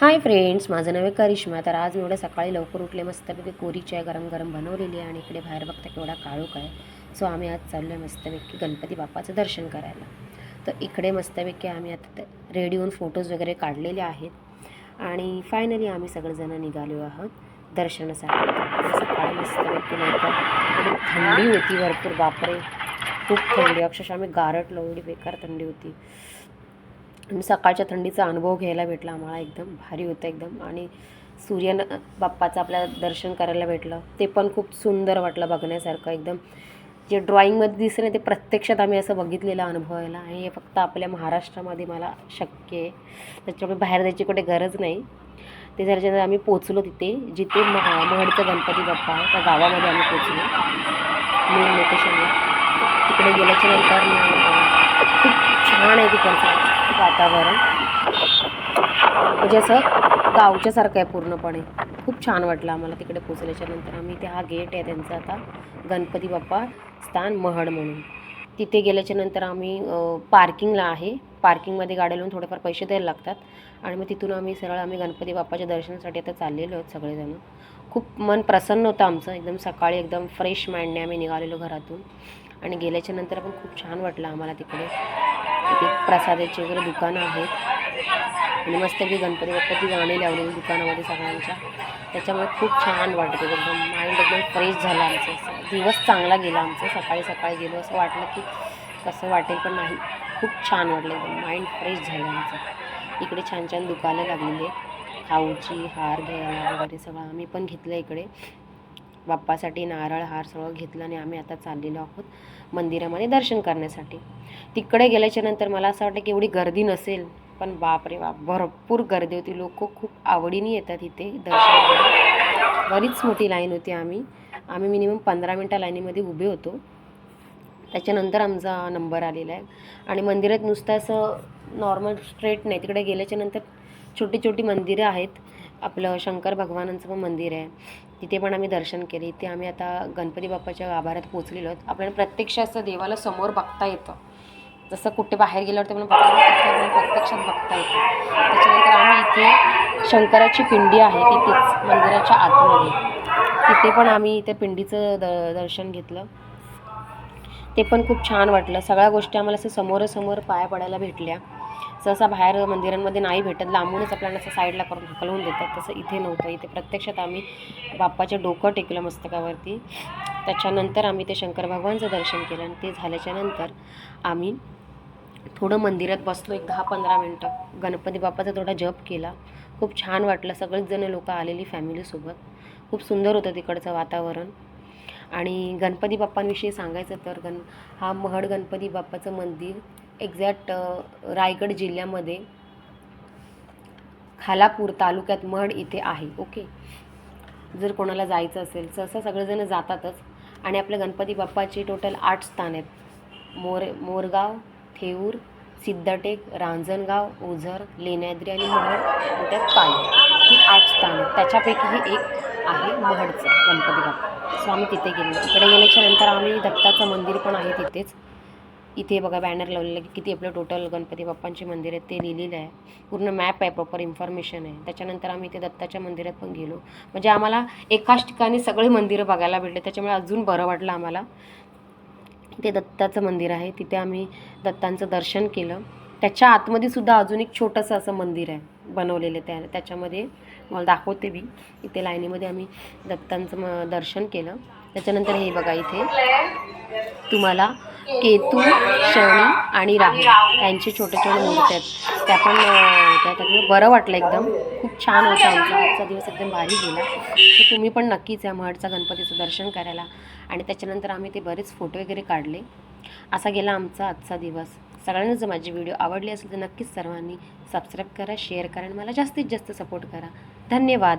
Hi friends माझं नाव आहे करिश्मा. तर आज मी एवढं सकाळी लवकर उठले मस्तपैकी कोरी चाय गरम गरम बनवलेली आहे आणि इकडे बाहेर बघता केवढा काळोख आहे. सो आम्ही आज चाललो आहे मस्तपैकी गणपती बाप्पाचं दर्शन करायला. तर इकडे मस्तपैकी आम्ही आता रेडी होऊन फोटोज वगैरे काढलेले आहेत. आणि फायनली आम्ही सगळेजणं निघालो आहोत दर्शनासाठी. सकाळी मस्तपैकी लवकर थंडी होती भरपूर. बापरे खूप थंडी. अक्षरशः आम्ही गारटलो एवढी बेकार थंडी होती. सकाळच्या थंडीचा अनुभव घ्यायला भेटला आम्हाला. एकदम भारी होतं एकदम. आणि सूर्य बाप्पाचं आपल्याला दर्शन करायला भेटलं. ते पण खूप सुंदर वाटलं बघण्यासारखं एकदम. जे ड्रॉइंगमध्ये दिसतं ना ते प्रत्यक्षात आम्ही असं बघितलेलं अनुभवायला. आणि हे फक्त आपल्या महाराष्ट्रामध्ये मला शक्य आहे. त्याच्यामुळे बाहेर जायची कुठे गरज नाही. ते झाल्याच्यानंतर आम्ही पोचलो तिथे जिथे महा महडचं गणपती बाप्पा त्या गावामध्ये आम्ही पोचलो मेन लोकेशनला तिकडे गेल्याच्यानंतर खूप छान आहे तिकडचं. वातावरण. म्हणजे असं गावच्यासारखं आहे पूर्णपणे. खूप छान वाटलं आम्हाला तिकडे पोचल्याच्या नंतर. आम्ही ते हा गेट आहे त्यांचा आता गणपती बाप्पा स्थान महड म्हणून. तिथे गेल्याच्यानंतर आम्ही पार्किंगला आहे. पार्किंगमध्ये गाड्या लावून थोडेफार पैसे द्यायला लागतात. आणि मग तिथून आम्ही सरळ आम्ही गणपती बाप्पाच्या दर्शनासाठी आता चाललेलो आहोत सगळेजण. खूप मन प्रसन्न होतं आमचं. एकदम सकाळी एकदम फ्रेश माइंडने आम्ही निघालेलो घरातून. आणि गेल्याच्यानंतर पण खूप छान वाटलं आम्हाला तिकडे. तिथे प्रसादाची वगैरे दुकानं आहेत आणि मस्तपैकी गणपती बाप्पाची गाणी लावलेली दुकानामध्ये सगळ्यांच्या. त्याच्यामुळे खूप छान वाटतं. एकदम माइंड एकदम फ्रेश झालं आमचं असं. दिवस चांगला गेला आमचं. सकाळी सकाळी गेलो असं वाटलं की कसं वाटेल पण नाही. खूप छान वाटलं. एकदम माइंड फ्रेश झालं आमचं. इकडे छान छान दुकानं लागलेली आहेत. खाऊची हार घ्यायला वगैरे सगळं आम्ही पण घेतलं इकडे. बाप्पासाठी नारळ हार सगळं घेतलं आणि आम्ही आता चाललेलो आहोत मंदिरामध्ये दर्शन करण्यासाठी. तिकडे गेल्याच्यानंतर मला असं वाटतं की एवढी गर्दी नसेल पण बापरे बाप भरपूर गर्दी होती. लोक खूप आवडीने येतात इथे दर्शन बरीच मोठी लाईन होती आम्ही. आम्ही मिनिमम पंधरा मिनटं लाईनीमध्ये उभे होतो. त्याच्यानंतर आमचा नंबर आलेला आहे. आणि मंदिरात नुसतं असं नॉर्मल स्ट्रेट नाही. तिकडे गेल्याच्यानंतर छोटी छोटी मंदिरं आहेत. आपलं शंकर भगवानांचं पण मंदिर आहे. तिथे पण आम्ही दर्शन केले. इथे आम्ही आता गणपती बाप्पाच्या गाभाऱ्यात पोचलेलो आहोत. आपल्याला प्रत्यक्ष असं देवाला समोर बघता येतं. जसं कुठे बाहेर गेल्यावर ते पण आपल्याला प्रत्यक्षात बघता येतं. त्याच्यानंतर आम्ही इथे शंकराची पिंडी आहे तिथेच मंदिराच्या आतमध्ये. तिथे पण आम्ही इथे पिंडीचं द दर्शन घेतलं. ते पण खूप छान वाटलं. सगळ्या गोष्टी आम्हाला असं समोरासमोर पाया पडायला भेटल्या. सहसा बाहेर मंदिरांमध्ये नाही भेटत लांबूनच आपल्याला असं साईडला करून ढकलवून देतात तसं इथे नव्हतं. इथे प्रत्यक्षात आम्ही बाप्पाचं डोकं टेकलं मस्तकावरती. त्याच्यानंतर आम्ही ते शंकर भगवानचं दर्शन केलं आणि ते झाल्याच्यानंतर आम्ही थोडं मंदिरात बसलो एक दहा पंधरा मिनटं. गणपती बाप्पाचा थोडा जप केला. खूप छान वाटलं. सगळेच जण लोकं आलेली फॅमिलीसोबत खूप सुंदर होतं तिकडचं वातावरण. आणि गणपती बाप्पांविषयी सांगायचं तर गण हा महड गणपती बाप्पाचं मंदिर एक्झॅक्ट रायगड जिल्ह्यामध्ये खालापूर तालुक्यात मड इथे आहे ओके? जर कोणाला जायचं असेल सहसा सगळेजण जातातच. आणि आपल्या गणपती बाप्पाचे टोटल आठ स्थान आहेत. मोर मोरगाव थेऊर सिद्धटेक रांजणगाव ओझर लेण्याद्री आणि महड आणि त्यात पाली ही आठ स्थान आहेत. त्याच्यापैकी हे एक आहे महडचं गणपती बाप्पा. सो आम्ही तिथे गेलो इकडे गेल्याच्यानंतर आम्ही दत्ताचं मंदिर पण आहे तिथेच. इथे बघा बॅनर लावलेलं की किती आपलं टोटल गणपती बाप्पांचे मंदिर आहेत ते लिहिलेलं आहे. पूर्ण मॅप आहे प्रॉपर इन्फॉर्मेशन आहे. त्याच्यानंतर आम्ही इथे दत्ताच्या मंदिरात पण गेलो. म्हणजे आम्हाला एकाच ठिकाणी सगळे मंदिरं बघायला भेटले. त्याच्यामुळे अजून बरं वाटलं आम्हाला. ते दत्ताचं मंदिर आहे. तिथे आम्ही दत्तांचं दर्शन केलं. त्याच्या आतमध्ये सुद्धा अजून एक छोटंसं असं मंदिर आहे बनवलेलं त्या त्याच्यामध्ये. मला दाखवते मी. इथे लाईनीमध्ये आम्ही दत्तांचं म दर्शन केलं. त्याच्यानंतर हे बघा इथे. तुम्हाला केतू शनी आणि राहू यांचे छोटे छोटे मूर्ती आहेत त्या पण त्या त्यामुळे बरं वाटलं एकदम. खूप छान होता आमचा. आजचा दिवस एकदम भारी गेला. तर तुम्ही पण नक्कीच या महडचा गणपतीचं दर्शन करायला. आणि त्याच्यानंतर आम्ही ते बरेच फोटो वगैरे काढले. असा गेला आमचा आजचा दिवस. सगळ्यांना जर माझी व्हिडिओ आवडली असेल तर नक्कीच सर्वांनी सबस्क्राईब करा शेअर करा आणि मला जास्तीत जास्त सपोर्ट करा. धन्यवाद.